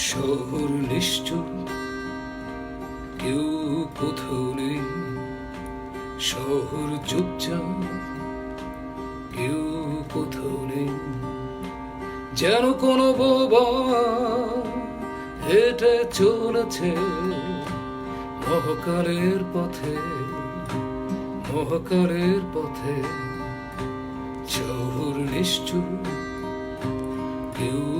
শহর নিশ্চুপ কেউ কোথাও নেই। শহর চুপচাপ, কেউ কোথাও নেই। যেন কোনো বোবা হেঁটে চলেছে মহকারের পথে মহকারের পথে। শহর নিশ্চুপ কেউ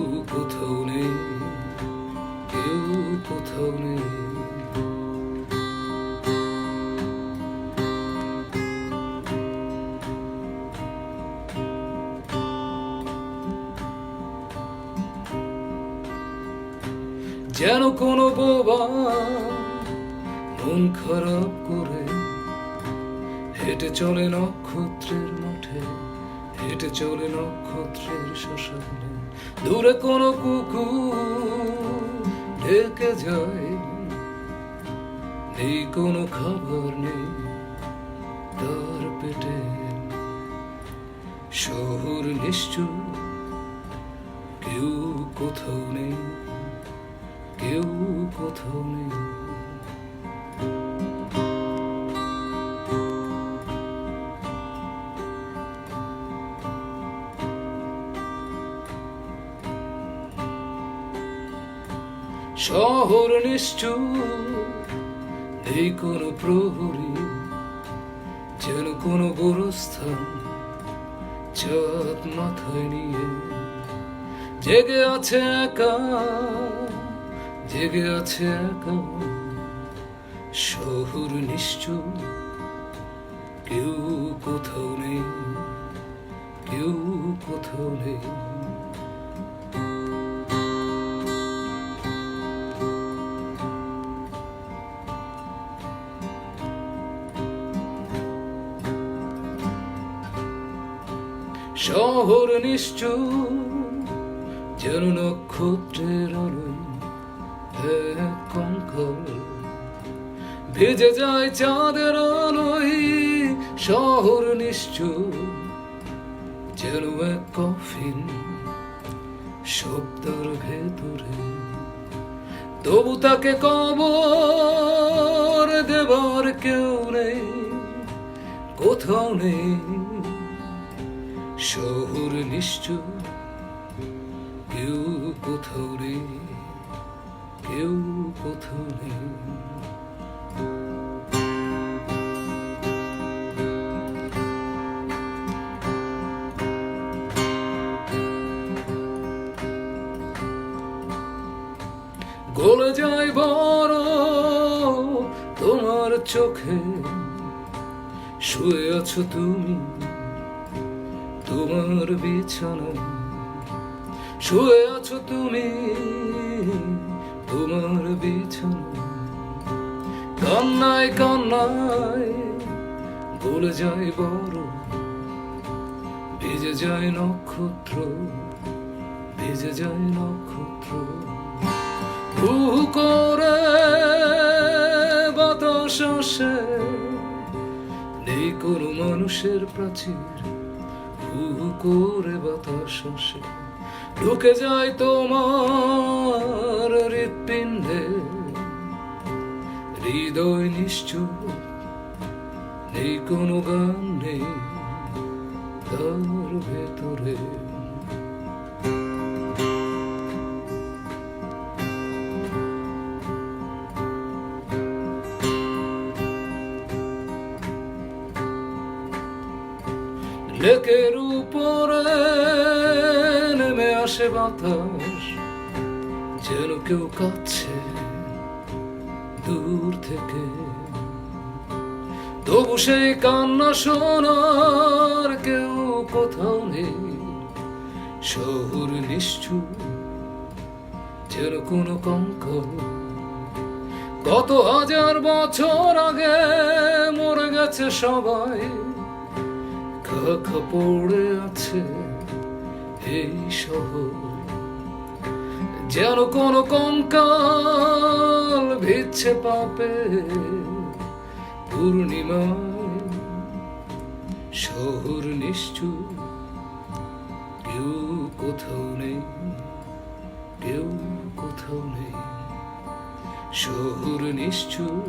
যেন কোনো বোবা মন খারাপ করে হেঁটে চলে নক্ষত্রের মাঠে, হেঁটে চলে নক্ষত্রের শ্মশানে। দূরে কোনো কুকুর ঢেকে যায় নেই, কোনো খাবার নেই তার পেটে। শহর নিশ্চুপ কেউ কোথাও নেই। কেউ কোথাও নেই। শহর নিশ্চুপ এই কোনো প্রহরী, যেন কোনো গোরস্থান চাঁদ মাথায় নিয়ে। জেগে আছে একা জেগে আছে একা। শহর নিশ্চুপ কেউ কোথাও নেই। কেউ কোথাও নেই। শহর নিশ্চুপ যেন নক্ষত্রের আলোয় ভেজে যায় চাঁদের আলোয়, শহর নিশ্চুপ। যেন এক কফিন শব্দের ভেতরে। তবু তাকে কবর দেবার কেউ নেই, কোথাও নেই। শহর নিশ্চুপ, কেউ কোথাও নেই। কেউ কোথাও গলে যায় বড় তোমার চোখে। শুয়ে আছো তুমি তোমার বিছানায়। শুয়ে আছো তুমি তোমার বিছানায়, কান্নায় কান্নায় গলে যায় বড় ভিজে যায় নক্ষত্র, ভিজে যায় নক্ষত্র। হু করে বাতাস আসে, নেই কোনো মানুষের প্রাচীর। করে বাতাস আসে। ঢুকে যায় তোমার হৃৎপিণ্ডে। হৃদয় নিশ্চুপ, নেই কোনো গান নেই তার ভেতরে। লেকের উপরে নেমে আসে বাতাস, যেন কেউ কাছে দূর থেকে। তবু সেই কান্না শোনার কেউ কোথাও নেই, শহর নিশ্চুপ যেন কোনো কঙ্কল কত হাজার বছর আগে মরে গেছে সবাই খাখা পড়ে আছে এই শহর। যেন কোন কঙ্কাল ভিচ্ছে পাপে পূর্ণিমা শহর নিশ্চুপ, কেউ কোথাও নেই, কেউ কোথাও নেই। শহর নিশ্চয়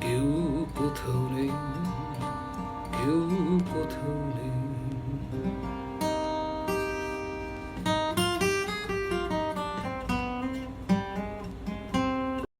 কেউ কোথাও নেই। কেউ কোথাও নেই